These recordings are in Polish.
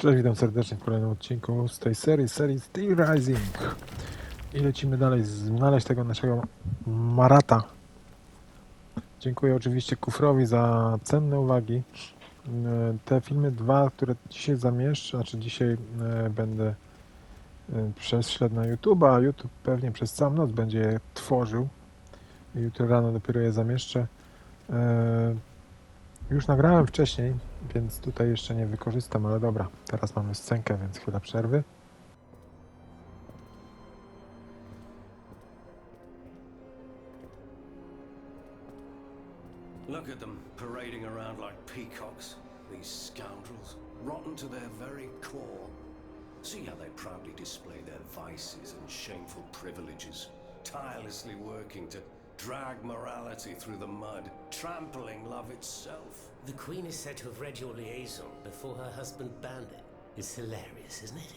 Cześć, witam serdecznie w kolejnym odcinku z tej serii, serii Steel Rising. I lecimy dalej znaleźć tego naszego Marata. Dziękuję oczywiście Kufrowi za cenne uwagi. E, Te filmy dwa, które dzisiaj zamieszczę, znaczy dzisiaj e, będę e, prześled na YouTube, a YouTube pewnie przez całą noc będzie je tworzył. Jutro rano dopiero je zamieszczę. Już nagrałem wcześniej, więc tutaj jeszcze nie wykorzystam, ale dobra, teraz mamy scenkę, więc chwila przerwy. Look at them parading around like peacocks, these scoundrels, rotten to their very core. See how they proudly display their vices and shameful privileges, tirelessly working to drag morality through the mud, trampling love itself. The Queen is said to have read your liaison before her husband banned it. It's hilarious, isn't it?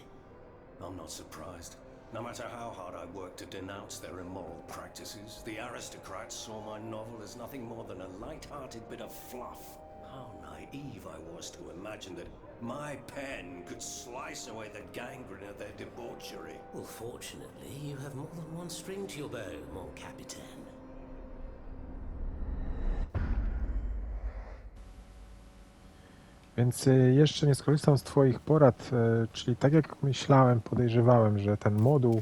I'm not surprised. No matter how hard I worked to denounce their immoral practices, the aristocrats saw my novel as nothing more than a light-hearted bit of fluff. How naive I was to imagine that my pen could slice away the gangrene of their debauchery. Well, fortunately, you have more than one string to your bow, mon capitaine. Więc y, jeszcze nie skorzystam z Twoich porad, y, czyli tak jak myślałem, podejrzewałem, że ten moduł,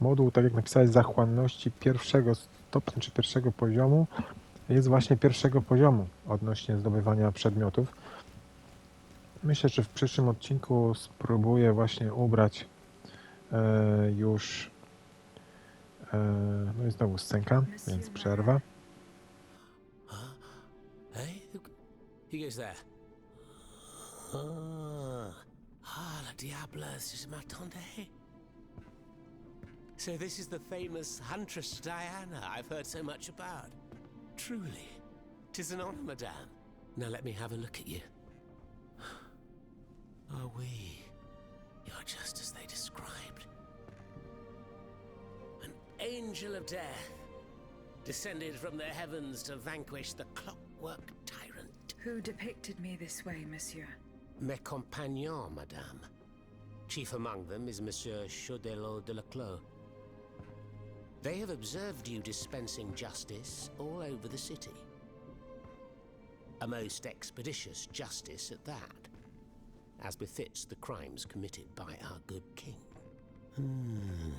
moduł, tak jak napisałeś, zachłanności pierwszego stopnia czy pierwszego poziomu jest właśnie pierwszego poziomu odnośnie zdobywania przedmiotów. Myślę, że w przyszłym odcinku spróbuję właśnie ubrać e, już e, no i znowu scenka, więc przerwa. Hey? Who, who? Ah, ah, la diable, je m'attendais. So this is the famous Huntress Diana I've heard so much about. Truly, 'tis an honor, madame. Now let me have a look at you. Are we. You're just as they described. An angel of death, descended from the heavens to vanquish the clockwork tyrant. Who depicted me this way, monsieur? Mes compagnons, madame. Chief among them is Monsieur Chaudelot de Leclos. They have observed you dispensing justice all over the city. A most expeditious justice at that, as befits the crimes committed by our good king. Hmm.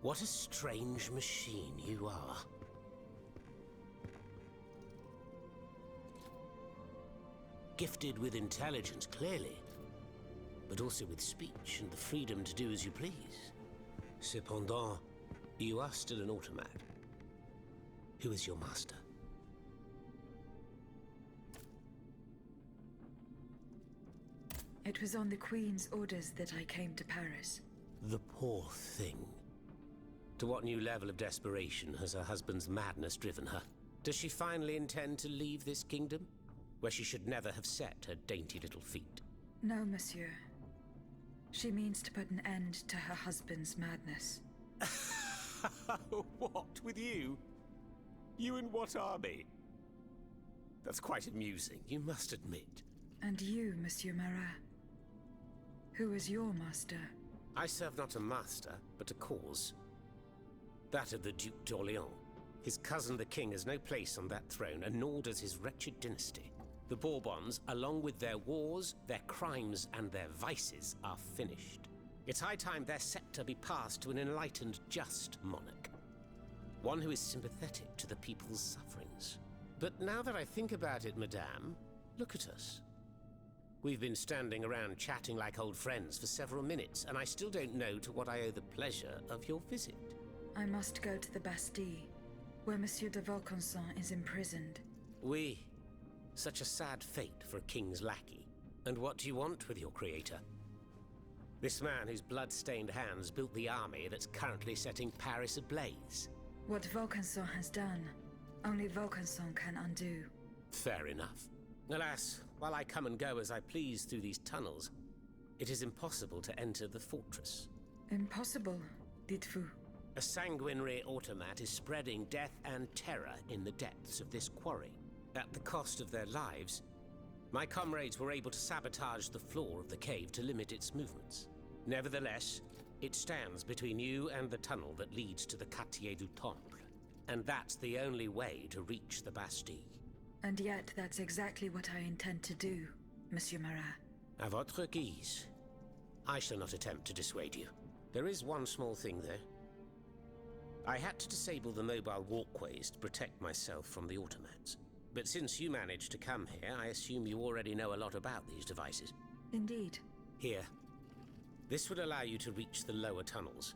What a strange machine you are. Gifted with intelligence, clearly, but also with speech and the freedom to do as you please. Cependant, you are still an automat. Who is your master? It was on the Queen's orders that I came to Paris. The poor thing. To what new level of desperation has her husband's madness driven her? Does she finally intend to leave this kingdom, where she should never have set her dainty little feet? No, monsieur. She means to put an end to her husband's madness. what, with you? You in what army? That's quite amusing, you must admit. And you, Monsieur Marat. Who is your master? I serve not a master, but a cause. That of the Duc d'Orléans. His cousin the king has no place on that throne, and nor does his wretched dynasty. The Bourbons, along with their wars, their crimes, and their vices, are finished. It's high time their scepter be passed to an enlightened, just monarch. One who is sympathetic to the people's sufferings. But now that I think about it, madame, look at us. We've been standing around chatting like old friends for several minutes, and I still don't know to what I owe the pleasure of your visit. I must go to the Bastille, where Monsieur de Vaucanson is imprisoned. We. Such a sad fate for a king's lackey. And what do you want with your creator? This man whose blood-stained hands built the army that's currently setting Paris ablaze. What Vaucanson has done, only Vaucanson can undo. Fair enough. Alas, while I come and go as I please through these tunnels, it is impossible to enter the fortress. Impossible, dites-vous. A sanguinary automat is spreading death and terror in the depths of this quarry. At the cost of their lives, My comrades were able to sabotage the floor of the cave to limit its movements. Nevertheless, it stands between you and the tunnel that leads to the Quartier du Temple. And that's the only way to reach the Bastille. And yet, that's exactly what I intend to do, Monsieur Marat. À votre guise. I shall not attempt to dissuade you. There is one small thing, though. I had to disable the mobile walkways to protect myself from the automats. But since you managed to come here, I assume you already know a lot about these devices. Indeed. Here. This would allow you to reach the lower tunnels.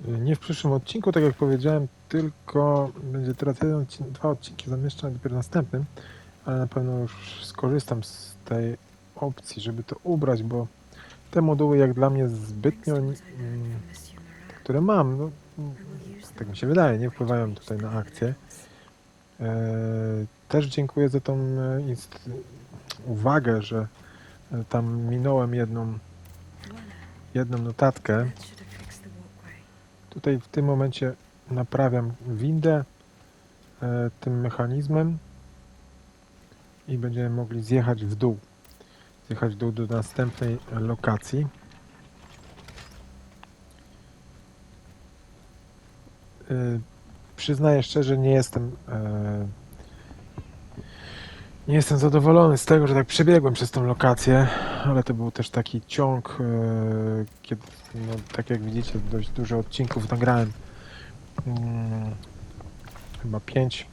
Nie w przyszłym odcinku, tak jak powiedziałem, tylko będzie teraz jeden odcinek, dwa odcinki zamieszczone dopiero następnym, ale na pewno już skorzystam z tej opcji, żeby to ubrać, bo te moduły jak dla mnie zbytnio, mm, które mam, no, will tak mi się wydaje, nie wpływają tutaj na akcję. E, Też dziękuję za tą e, uwagę, że e, tam minąłem jedną, jedną notatkę. Tutaj w tym momencie naprawiam windę tym mechanizmem i będziemy mogli zjechać w dół. Zjechać w dół do następnej lokacji. Przyznaję szczerze, nie jestem e, nie jestem zadowolony z tego, że tak przebiegłem przez tą lokację, ale to był też taki ciąg, e, kiedy, no, tak jak widzicie, dość dużo odcinków nagrałem. Mm, chyba pięć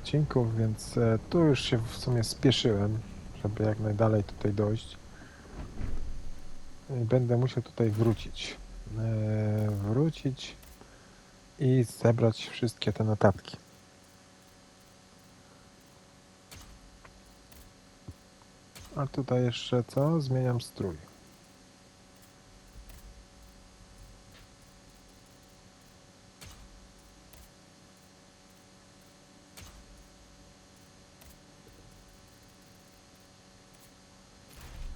odcinków, więc e, tu już się w sumie spieszyłem, żeby jak najdalej tutaj dojść. I będę musiał tutaj wrócić. E, wrócić i zebrać wszystkie te notatki. A tutaj jeszcze co? Zmieniam strój.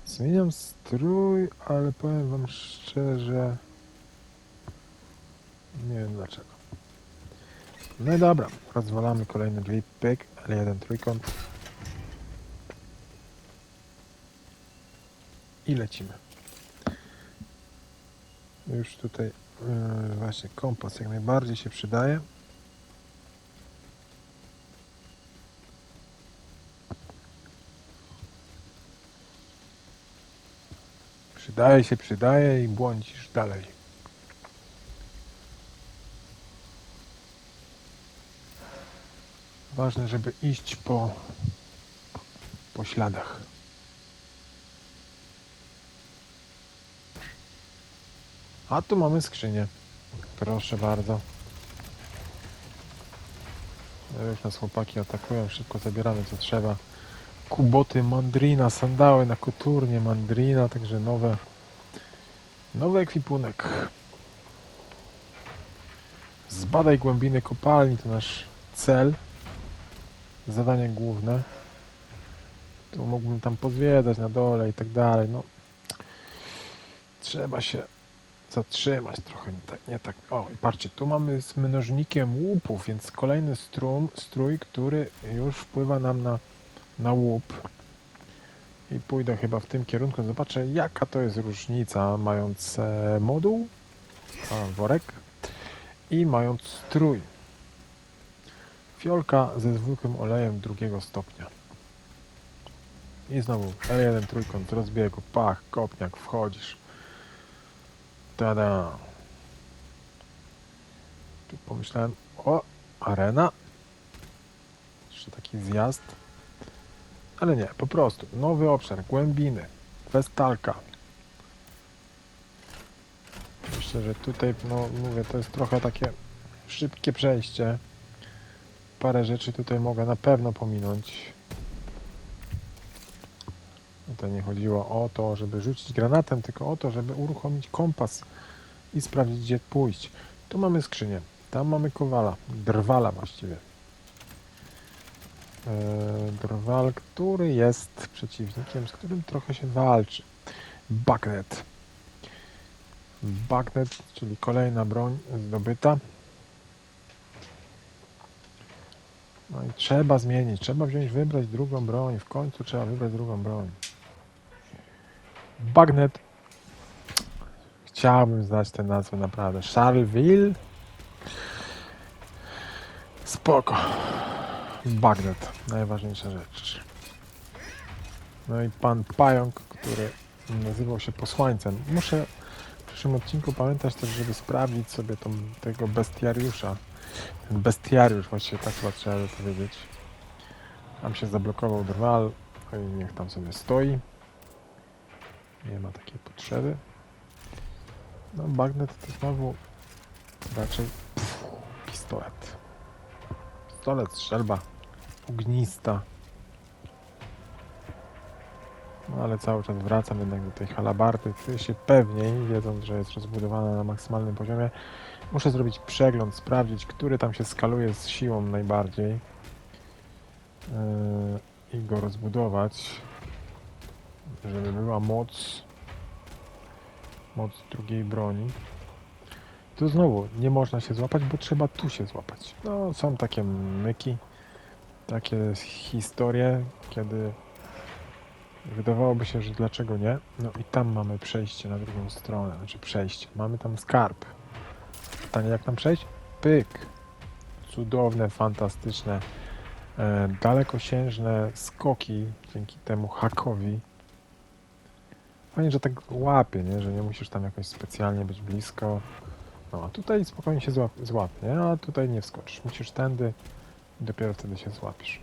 Zmieniam strój, ale powiem wam szczerze, nie wiem dlaczego. No i dobra, rozwalamy kolejny drzwi, pyk, L1 trójkąt. I lecimy. Już tutaj yy, właśnie kompas jak najbardziej się przydaje. Przydaje się, przydaje i błądzisz dalej. Ważne, żeby iść po, po śladach. A tu mamy skrzynię. Proszę bardzo. No Już nas chłopaki atakują, szybko zabieramy co trzeba. Kuboty Mandrina, sandały na koturnie Mandrina, także nowe, nowy ekwipunek. Zbadaj głębiny kopalni, to nasz cel. Zadanie główne. Tu mógłbym tam pozwiedzać na dole i tak dalej, no. Trzeba się zatrzymać trochę, nie tak, nie tak. O, i patrzcie, tu mamy z mnożnikiem łupów, więc kolejny strum, strój, który już wpływa nam na, na łup. I pójdę chyba w tym kierunku, zobaczę jaka to jest różnica, mając e, moduł, a, worek i mając strój. Fiolka ze zwykłym olejem drugiego stopnia. I znowu L1 trójkąt rozbiegu, pach, kopniak, wchodzisz. Tada. Tu pomyślałem, o, arena. Jeszcze taki zjazd. Ale nie, po prostu nowy obszar, głębiny, Westalka. Myślę, że tutaj, no mówię, to jest trochę takie szybkie przejście. Parę rzeczy tutaj mogę na pewno pominąć. Tutaj nie chodziło o to, żeby rzucić granatem, tylko o to, żeby uruchomić kompas i sprawdzić, gdzie pójść. Tu mamy skrzynię, tam mamy kowala, drwala właściwie. Eee, drwal, który jest przeciwnikiem, z którym trochę się walczy. Bagnet. Bagnet, czyli kolejna broń zdobyta. No i trzeba zmienić, trzeba wziąć, wybrać drugą broń. W końcu trzeba wybrać drugą broń. Bagnet. Chciałbym znać tę nazwę naprawdę. Charleville. Spoko. Bagnet. Najważniejsza rzecz. No i pan Pająk, który nazywał się posłańcem. Muszę w przyszłym odcinku pamiętać też, żeby sprawdzić sobie tą, tego bestiariusza. Ten bestiariusz, właściwie tak chyba trzeba by powiedzieć. Tam się zablokował drwal. I niech tam sobie stoi. Nie ma takiej potrzeby. No bagnet to znowu raczej pff, pistolet. Pistolet, strzelba ognista. No ale cały czas wracam jednak do tej halabardy. Czuję się pewniej, wiedząc, że jest rozbudowana na maksymalnym poziomie. Muszę zrobić przegląd, sprawdzić, który tam się skaluje z siłą najbardziej. Yy, I go rozbudować, żeby była moc, moc drugiej broni. Tu znowu nie można się złapać, bo trzeba tu się złapać. No, są takie myki, takie historie, kiedy wydawałoby się, że dlaczego nie. No i tam mamy przejście na drugą stronę, znaczy przejście. Mamy tam skarb. Pytanie, jak tam przejść? Pyk. Cudowne, fantastyczne, e, dalekosiężne skoki dzięki temu hakowi. Fajnie, że tak łapie, nie? że nie musisz tam jakoś specjalnie być blisko. No, a tutaj spokojnie się złap, złapie, a tutaj nie wskoczysz. Musisz tędy i dopiero wtedy się złapisz.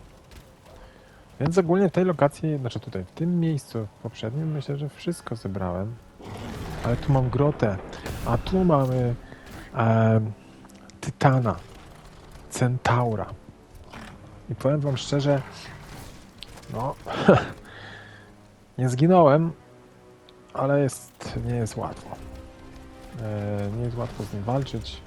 Więc ogólnie w tej lokacji, znaczy tutaj, w tym miejscu poprzednim, myślę, że wszystko zebrałem. Ale tu mam grotę, a tu mamy em, Tytana, Centaura. I powiem wam szczerze, no, nie zginąłem, ale jest, nie jest łatwo. E, nie jest łatwo z nim walczyć.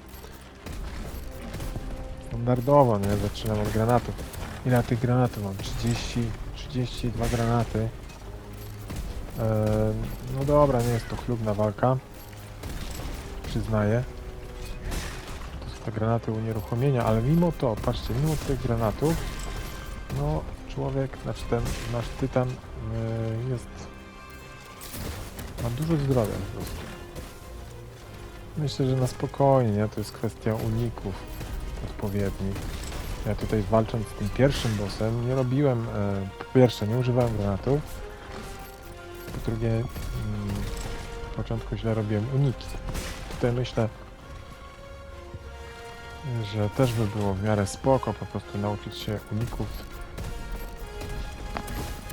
Standardowo, nie? Zaczynam od granatów. Ile tych granatów mam? 30, 32 granaty. No dobra, nie jest to chlubna walka. Przyznaję. To są te granaty unieruchomienia, ale mimo to, patrzcie, mimo tych granatów, no człowiek, znaczy ten nasz tytan jest ma dużo zdrowia po prostu. Myślę, że na spokojnie, nie? to jest kwestia uników odpowiednich. Ja tutaj walcząc z tym pierwszym bossem nie robiłem, e, po pierwsze nie używałem granatów, po drugie mm, w początku źle robiłem uniki. Tutaj myślę, że też by było w miarę spoko po prostu nauczyć się uników.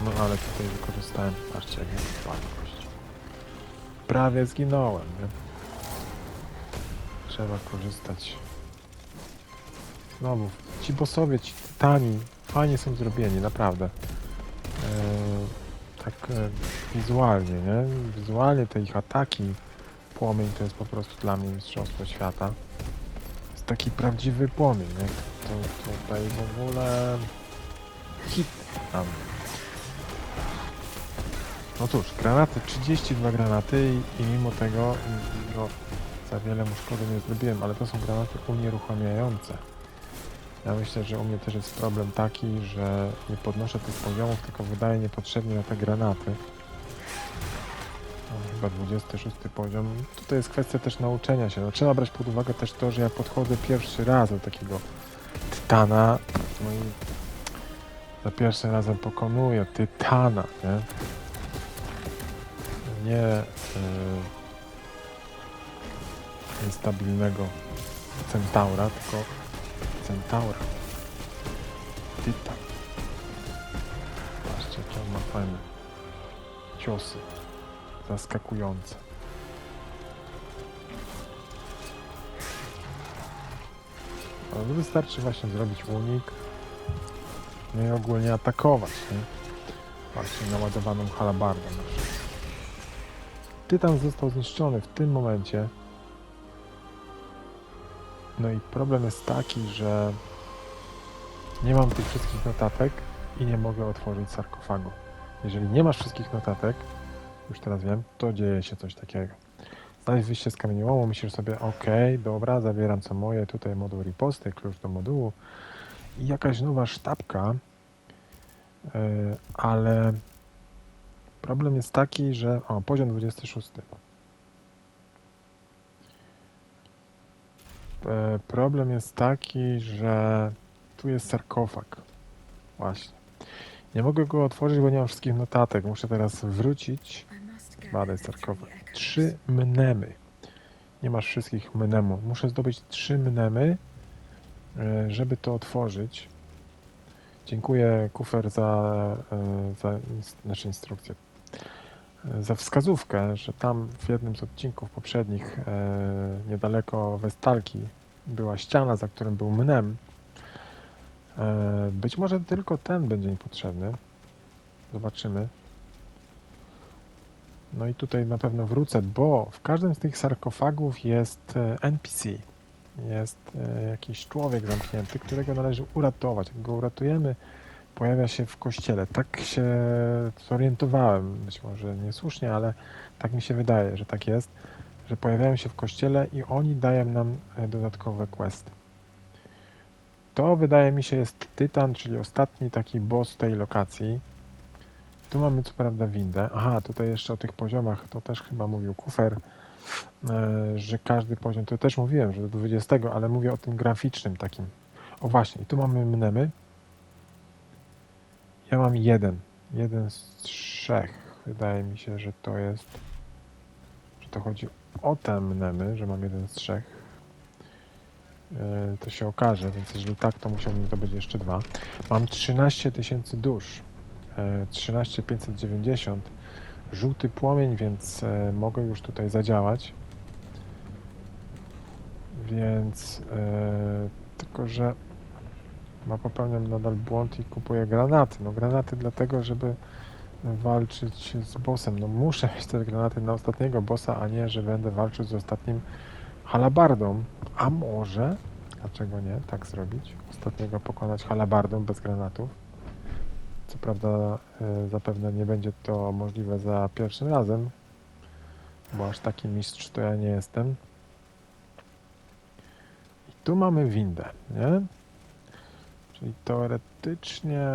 No ale tutaj wykorzystałem, patrzcie jak jest słabość. Prawie zginąłem, nie? Trzeba korzystać. Znowu, ci bossowie, ci tani, fajnie są zrobieni, naprawdę. Eee, tak e, wizualnie, nie? Wizualnie te ich ataki, płomień to jest po prostu dla mnie mistrzostwo świata. jest taki prawdziwy płomień, nie? To tutaj w ogóle hit tam. No cóż, granaty, 32 granaty i, i mimo tego za wiele mu szkody nie zrobiłem, ale to są granaty unieruchamiające. Ja myślę, że u mnie też jest problem taki, że nie podnoszę tych poziomów, tylko wydaję niepotrzebnie na te granaty. Chyba 26 poziom. Tutaj jest kwestia też nauczenia się. No, trzeba brać pod uwagę też to, że ja podchodzę pierwszy raz do takiego tytana. No i za pierwszym razem pokonuję tytana, nie? Nie yy, niestabilnego centaura, tylko centaura. Tytan. Patrzcie, jakie on ma fajne ciosy. Zaskakujące. Ale no wystarczy właśnie zrobić unik. No i ogólnie atakować, nie? Właśnie naładowaną halabardą. Tytan został zniszczony w tym momencie. No i problem jest taki, że nie mam tych wszystkich notatek i nie mogę otworzyć sarkofagu. Jeżeli nie masz wszystkich notatek, już teraz wiem, to dzieje się coś takiego. Znajdź wyjście z kamieniołomu, myślisz sobie, ok, dobra, zabieram co moje, tutaj moduł riposty, klucz do modułu i jakaś nowa sztabka, e, ale problem jest taki, że... O, poziom 26. Problem jest taki, że tu jest sarkofag. Właśnie. Nie mogę go otworzyć, bo nie mam wszystkich notatek. Muszę teraz wrócić. Badaj sarkofag. Trzy mnemy. Nie masz wszystkich mnemu. Muszę zdobyć trzy mnemy, e, żeby to otworzyć. Dziękuję Kufer za, e, za znaczy instrukcję. Za wskazówkę, że tam w jednym z odcinków poprzednich, e, niedaleko Westalki, była ściana, za którym był mnem. E, Być może tylko ten będzie mi potrzebny. Zobaczymy. No i tutaj na pewno wrócę, bo w każdym z tych sarkofagów jest e, NPC. Jest jakiś człowiek zamknięty, którego należy uratować. Jak go uratujemy, pojawia się w kościele. Tak się zorientowałem, być może niesłusznie, ale tak mi się wydaje, że tak jest, że pojawiają się w kościele i oni dają nam e, dodatkowe questy. To wydaje mi się jest Tytan, czyli ostatni taki boss tej lokacji. Tu mamy co prawda windę. Aha, tutaj jeszcze o tych poziomach, to też chyba mówił Kufer, e, że każdy poziom, to też mówiłem, że do 20, ale mówię o tym graficznym takim. O właśnie, tu mamy mnemy. Ja mam jeden. Jeden z trzech. Wydaje mi się, że to jest, że to chodzi o te mnemy, że mam jeden z trzech. E, To się okaże, więc jeżeli tak, to musiałbym zdobyć jeszcze dwa. Mam 13 tysięcy dusz. E, 13590 żółty płomień, więc e, mogę już tutaj zadziałać. Więc e, tylko, że ma popełniam nadal błąd i kupuję granaty. No granaty dlatego, żeby walczyć z bossem. No muszę mieć te granaty na ostatniego bossa, a nie, że będę walczył z ostatnim halabardą. A może, dlaczego nie, tak zrobić? Ostatniego pokonać halabardą bez granatów. Co prawda e, zapewne nie będzie to możliwe za pierwszym razem, bo aż taki mistrz to ja nie jestem. I tu mamy windę, nie? Czyli teoretycznie,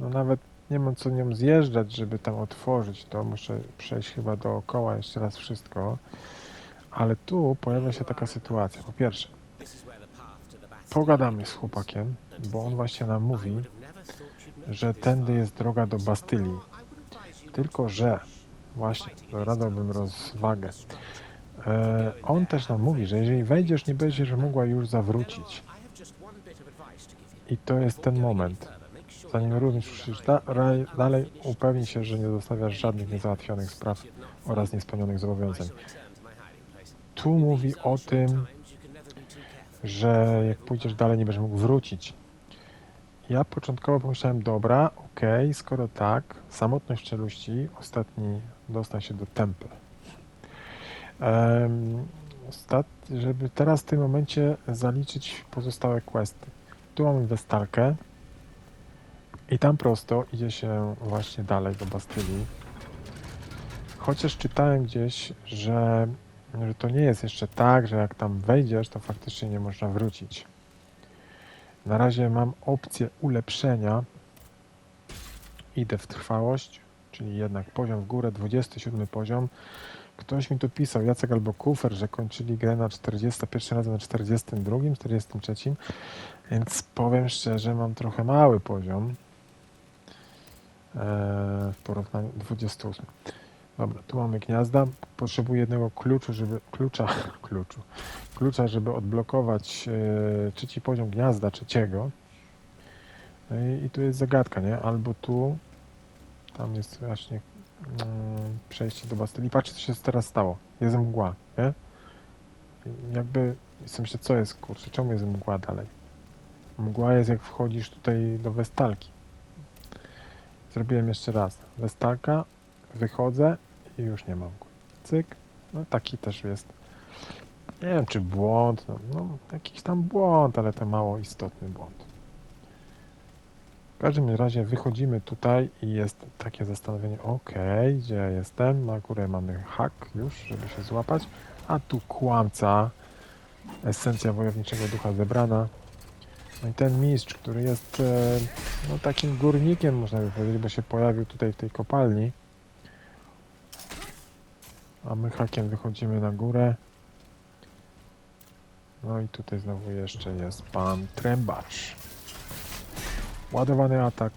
no nawet nie mam co nią zjeżdżać, żeby tam otworzyć to. Muszę przejść chyba dookoła jeszcze raz wszystko. Ale tu pojawia się taka sytuacja. Po pierwsze, pogadamy z chłopakiem, bo on właśnie nam mówi, że tędy jest droga do Bastylii. Tylko, że właśnie, radałbym rozwagę. E, on też nam mówi, że jeżeli wejdziesz, nie będziesz mogła już zawrócić. I to jest ten moment. Zanim ruszysz da, dalej, upewnij się, że nie zostawiasz żadnych niezałatwionych spraw oraz niespełnionych zobowiązań. Tu mówi o tym, że jak pójdziesz dalej, nie będziesz mógł wrócić. Ja początkowo pomyślałem, dobra, okej, skoro tak, samotność czeluści, ostatni dostał się do tempy. Um, żeby teraz w tym momencie zaliczyć pozostałe questy. Tu mamy Westalkę i tam prosto idzie się właśnie dalej do Bastylii. Chociaż czytałem gdzieś, że, że to nie jest jeszcze tak, że jak tam wejdziesz, to faktycznie nie można wrócić. Na razie mam opcję ulepszenia. Idę w trwałość, czyli jednak poziom w górę, 27 poziom. Ktoś mi tu pisał, Jacek albo Kufer, że kończyli grę na 40, pierwszy raz na 42, 43, więc powiem szczerze, mam trochę mały poziom eee, w porównaniu 28. Dobra, tu mamy gniazda. Potrzebuję jednego kluczu, żeby klucza, kluczu, klucza, żeby odblokować e, trzeci poziom gniazda trzeciego. No i, tu jest zagadka, nie? Albo tu, tam jest właśnie przejście do Bastylii. Patrzcie, co się teraz stało. Jest mgła, nie? Jakby, jestem myślę, co jest, kurczę, czemu jest mgła dalej? Mgła jest, jak wchodzisz tutaj do Westalki. Zrobiłem jeszcze raz. Westalka, wychodzę i już nie mam. Cyk. No taki też jest. Nie wiem, czy błąd, no, no jakiś tam błąd, ale to mało istotny błąd. W każdym razie wychodzimy tutaj i jest takie zastanowienie, ok, gdzie ja jestem? Na górę mamy hak już, żeby się złapać, a tu kłamca, esencja wojowniczego ducha zebrana. No i ten mistrz, który jest e, no, takim górnikiem, można by powiedzieć, bo się pojawił tutaj w tej kopalni. A my hakiem wychodzimy na górę. No i tutaj znowu jeszcze jest pan Trębacz. Ładowany atak.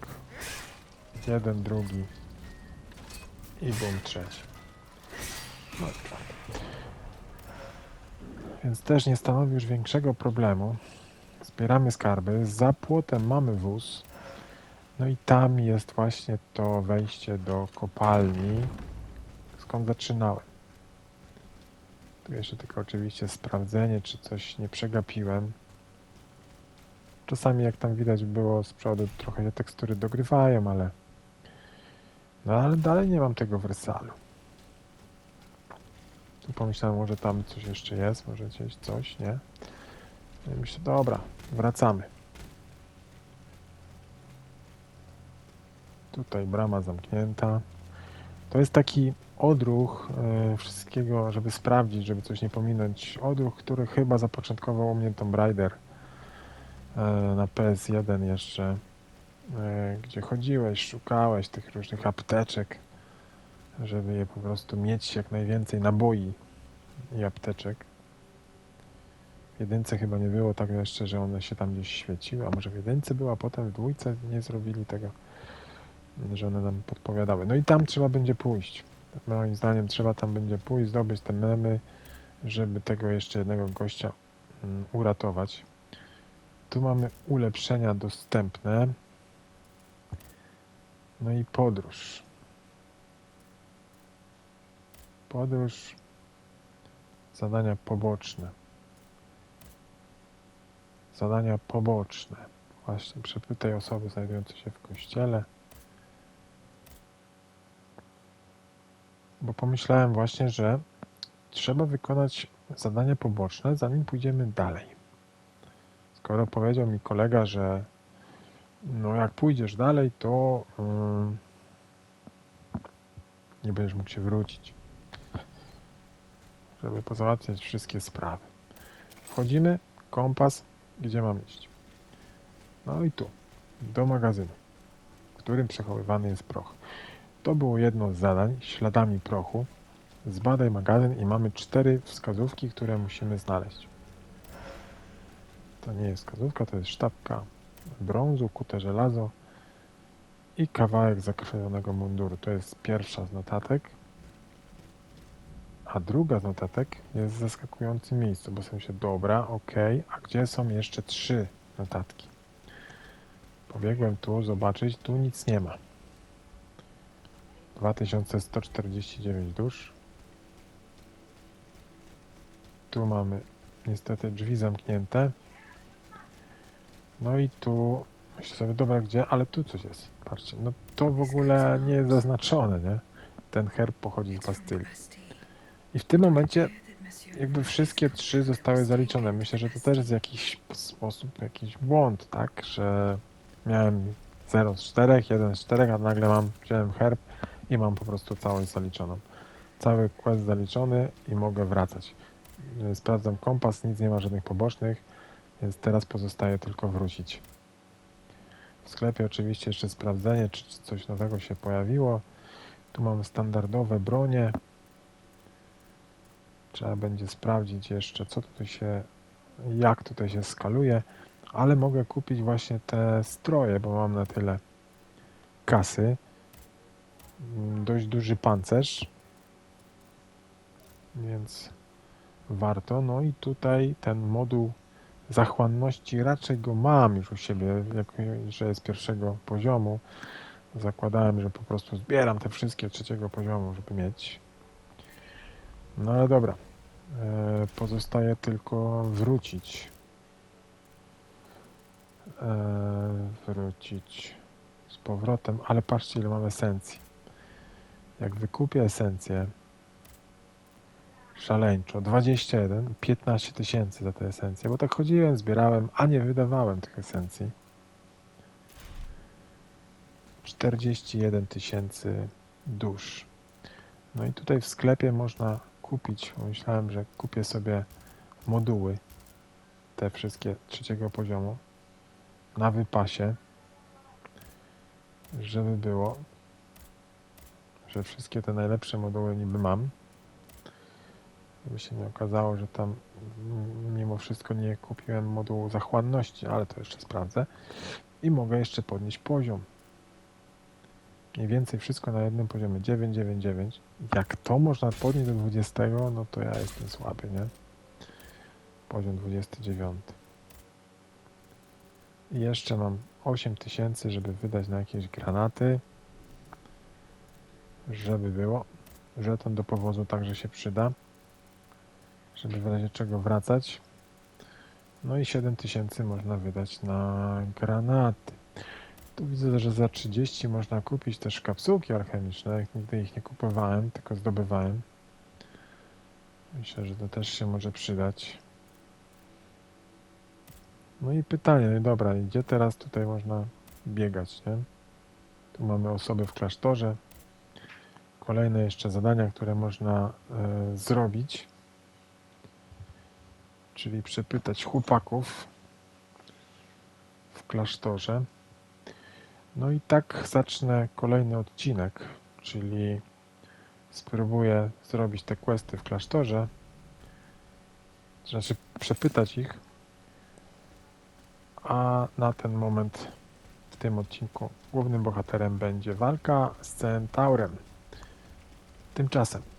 Jeden, drugi. I bum trzeci. Więc też nie stanowi już większego problemu. Zbieramy skarby. Za płotem mamy wóz. No i tam jest właśnie to wejście do kopalni, skąd zaczynałem. Tu jeszcze tylko oczywiście sprawdzenie, czy coś nie przegapiłem. Czasami jak tam widać było z przodu trochę się tekstury dogrywają, ale no ale dalej nie mam tego w Versalu. Tu pomyślałem, może tam coś jeszcze jest, może gdzieś coś, nie? No i myślę, dobra, wracamy. Tutaj brama zamknięta. To jest taki odruch e, wszystkiego, żeby sprawdzić, żeby coś nie pominąć. Odruch, który chyba zapoczątkował u mnie Tomb Raider na PS1 jeszcze, e, gdzie chodziłeś, szukałeś tych różnych apteczek, żeby je po prostu mieć jak najwięcej naboi i apteczek. W jedynce chyba nie było tak jeszcze, że one się tam gdzieś świeciły, a może w jedynce była, potem w dwójce nie zrobili tego, że one nam podpowiadały. No i tam trzeba będzie pójść. Moim zdaniem trzeba tam będzie pójść, zdobyć te memy, żeby tego jeszcze jednego gościa mm, uratować. Tu mamy ulepszenia dostępne. No i podróż. Podróż. Zadania poboczne. Zadania poboczne. Właśnie przepytaj osoby znajdujące się w kościele. Bo pomyślałem właśnie, że trzeba wykonać zadania poboczne, zanim pójdziemy dalej. Skoro powiedział mi kolega, że no jak pójdziesz dalej, to ym, nie będziesz mógł się wrócić. Żeby pozałatwiać wszystkie sprawy. Wchodzimy, kompas, gdzie mam iść. No i tu, do magazynu, w którym przechowywany jest proch. To było jedno z zadań, śladami prochu. Zbadaj magazyn i mamy cztery wskazówki, które musimy znaleźć. To nie jest wskazówka, to jest sztabka brązu, kute żelazo i kawałek zakrwawionego munduru. To jest pierwsza z notatek. A druga z notatek jest w zaskakującym miejscu, bo są się dobra, ok, a gdzie są jeszcze trzy notatki? Pobiegłem tu zobaczyć, tu nic nie ma. 2149 dusz. Tu mamy niestety drzwi zamknięte. No i tu myślę sobie, dobra, gdzie? Ale tu coś jest. Patrzcie, no to w ogóle nie jest zaznaczone, nie? Ten herb pochodzi z Bastylii. I w tym momencie jakby wszystkie trzy zostały zaliczone. Myślę, że to też jest jakiś sposób, jakiś błąd, tak? Że miałem 0 z 4, 1 z 4, a nagle mam, wziąłem herb i mam po prostu całość zaliczoną. Cały quest zaliczony i mogę wracać. Sprawdzam kompas, nic nie ma żadnych pobocznych, więc teraz pozostaje tylko wrócić. W sklepie oczywiście jeszcze sprawdzenie, czy coś nowego się pojawiło. Tu mamy standardowe bronie. Trzeba będzie sprawdzić jeszcze, co tutaj się, jak tutaj się skaluje, ale mogę kupić właśnie te stroje, bo mam na tyle kasy. Mm, Dość duży pancerz, więc warto. No i tutaj ten moduł zachłanności raczej go mam już u siebie, jako że jest pierwszego poziomu. Zakładałem, że po prostu zbieram te wszystkie trzeciego poziomu, żeby mieć. No ale dobra. E, pozostaje tylko wrócić. E, wrócić z powrotem, ale patrzcie ile mam esencji. Jak wykupię esencję szaleńczo, 21, 15 tysięcy za te esencje, bo tak chodziłem, zbierałem, a nie wydawałem tych esencji. 41 tysięcy dusz. No i tutaj w sklepie można kupić. Myślałem, że kupię sobie moduły, te wszystkie trzeciego poziomu. na wypasie, żeby było, że wszystkie te najlepsze moduły niby mam. Żeby się nie okazało, że tam mimo wszystko nie kupiłem modułu zachłanności, ale to jeszcze sprawdzę. I mogę jeszcze podnieść poziom. Mniej więcej wszystko na jednym poziomie 999. Jak to można podnieść do 20, no to ja jestem słaby, nie? Poziom 29. I jeszcze mam 8000, żeby wydać na jakieś granaty. Żeby było. Żeton do powozu także się przyda. Żeby w razie czego wracać. No i 7000 można wydać na granaty. Tu widzę, że za 30 można kupić też kapsułki alchemiczne. Nigdy ich nie kupowałem, tylko zdobywałem. Myślę, że to też się może przydać. No i pytanie, no i dobra, gdzie teraz tutaj można biegać, nie? Tu mamy osoby w klasztorze. Kolejne jeszcze zadania, które można e, zrobić. Czyli przepytać chłopaków w klasztorze. No i tak zacznę kolejny odcinek, czyli spróbuję zrobić te questy w klasztorze. Znaczy przepytać ich. A na ten moment w tym odcinku głównym bohaterem będzie walka z Centaurem. Tymczasem